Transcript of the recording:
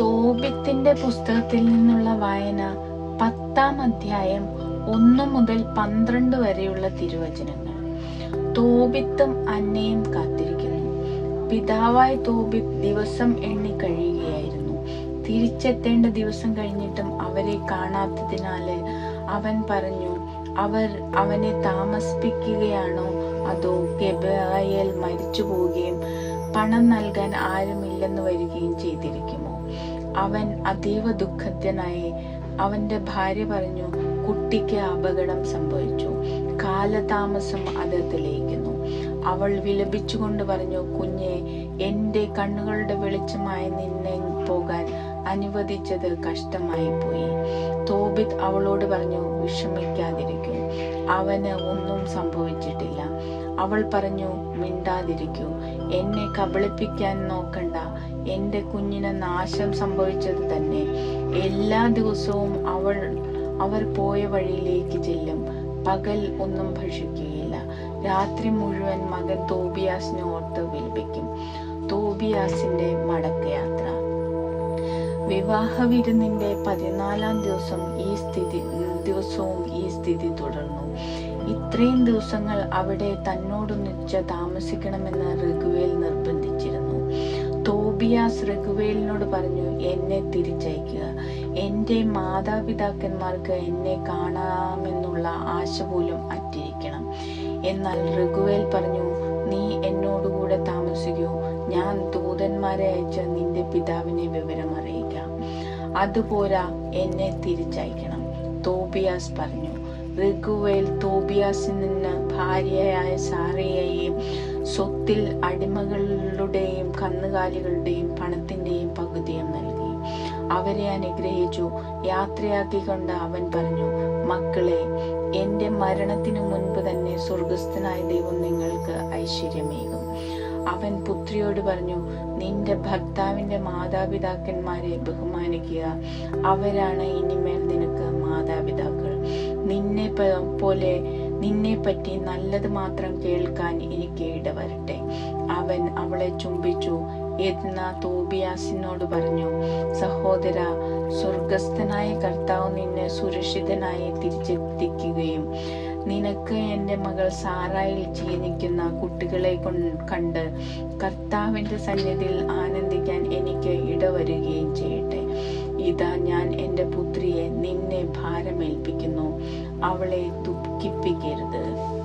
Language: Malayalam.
തോബിത്തിന്റെ പുസ്തകത്തിൽ നിന്നുള്ള വായന പത്താം അധ്യായം ഒന്ന് മുതൽ പന്ത്രണ്ട് വരെയുള്ള തിരുവചനങ്ങൾ. തോബിത്തും അന്നയും കാത്തിരിക്കുന്നു. പിതാവായ തോബിത്ത് ദിവസം എണ്ണി കഴിയുകയായിരുന്നു. തിരിച്ചെത്തേണ്ട ദിവസം കഴിഞ്ഞിട്ടും അവരെ കാണാത്തതിനാല് അവൻ പറഞ്ഞു അവർ അവനെ താമസിപ്പിക്കുകയാണോ? അതോ ഗബയൽ മരിച്ചു പോവുകയും പണം നൽകാൻ ആരുമില്ലെന്ന് വരികയും ചെയ്തിരിക്കുമോ? അവൻ അതീവ ദുഃഖത്തിനായി. അവന്റെ ഭാര്യ പറഞ്ഞു കുട്ടിക്ക് അപകടം സംഭവിച്ചു. കാലതാമസം അത് തെളിയിക്കുന്നു. അവൾ വിലപിച്ചുകൊണ്ട് പറഞ്ഞു കുഞ്ഞെ എന്റെ കണ്ണുകളുടെ വെളിച്ചമായി നിന്നെ പോകാൻ അനുവദിച്ചത് കഷ്ടമായി പോയി തോബിത് അവളോട് പറഞ്ഞു വിഷമിക്കാതിരിക്കൂ. അവന് ഒന്നും സംഭവിച്ചിട്ടില്ല. അവൾ പറഞ്ഞു മിണ്ടാതിരിക്കൂ. എന്നെ കബളിപ്പിക്കാൻ നോക്കണ്ട. എന്റെ കുഞ്ഞിന് നാശം സംഭവിച്ചത് തന്നെ. എല്ലാ ദിവസവും അവൾ അവർ പോയ വഴിയിലേക്ക് ചെല്ലും. പകൽ ഒന്നും ഭക്ഷിക്കുകയില്ല. രാത്രി മുഴുവൻ മകൻ തോബിയാസിനെ ഓർത്ത് വിൽപ്പിക്കും. തോബിയാസിന്റെ മടക്കയാത്ര. വിവാഹ വിരുന്നിന്റെ പതിനാലാം ദിവസം ഈ സ്ഥിതി ദിവസവും ഈ സ്ഥിതി തുടർന്നു. ഇത്രയും ദിവസങ്ങൾ അവിടെ തന്നോടൊന്നിച്ച് താമസിക്കണമെന്ന് ഋഗുവേൽ നിർബന്ധിച്ചിരുന്നു. തോബിയാസ് ഋഗുവേലിനോട് പറഞ്ഞു എന്നെ തിരിച്ചയക്കുക. എന്റെ മാതാപിതാക്കന്മാർക്ക് എന്നെ കാണാമെന്നുള്ള ആശ പോലും അറ്റിരിക്കണം. എന്നാൽ ഋഗുവേൽ പറഞ്ഞു നീ എന്നോടുകൂടെ താമസിക്കൂ. ഞാൻ ദൂതന്മാരെ അയച്ച നിന്റെ പിതാവിനെ വിവരം അറിയിക്കാം. അതുപോരാ എന്നെ തിരിച്ചയക്കണം തോബിയാസ് പറഞ്ഞു. റിഗുവേൽ നിന്ന് ഭാര്യയായ സാറയെയും സ്വത്തിൽ അടിമകളുടെയും കന്നുകാലികളുടെയും പണത്തിന്റെയും പകുതിയും നൽകി. അവരെ അനുഗ്രഹിച്ചു. യാത്രയാക്കിക്കൊണ്ട് അവൻ പറഞ്ഞു മക്കളെ എന്റെ മരണത്തിനു മുൻപ് തന്നെ സ്വർഗസ്ഥനായ ദൈവം നിങ്ങൾക്ക് ഐശ്വര്യമേകും. അവൻ പുത്രിയോട് പറഞ്ഞു നിന്റെ ഭർത്താവിന്റെ മാതാപിതാക്കന്മാരെ ബഹുമാനിക്കുക. അവരാണ് ഇനിമേൽ നിനക്ക് മാതാപിതാക്കൾ. നിന്നെ പോലെ നിന്നെ പറ്റി നല്ലത് മാത്രം കേൾക്കാൻ എനിക്ക് ഇടവരട്ടെ. അവൻ അവളെ ചുംബിച്ചു. എന്ന തോബിയാസിനോട് പറഞ്ഞു സഹോദര സ്വർഗസ്ഥനായ കർത്താവ് നിന്നെ സുരക്ഷിതനായി തിരിച്ചെത്തിക്കുകയും നിനക്ക് എന്റെ മകൾ സാറായിൽ ജീവിക്കുന്ന കുട്ടികളെ കണ്ട് കർത്താവിന്റെ സന്നിധിയിൽ ആനന്ദിക്കാൻ എനിക്ക് ഇടവരുകയും ചെയ്യട്ടെ. ഇതാ ഞാൻ എന്റെ പുത്രിയെ നിന്നെ ഭാരമേൽപ്പിക്കുന്നു. അവളെ ദുഃഖിപ്പിക്കരുത്.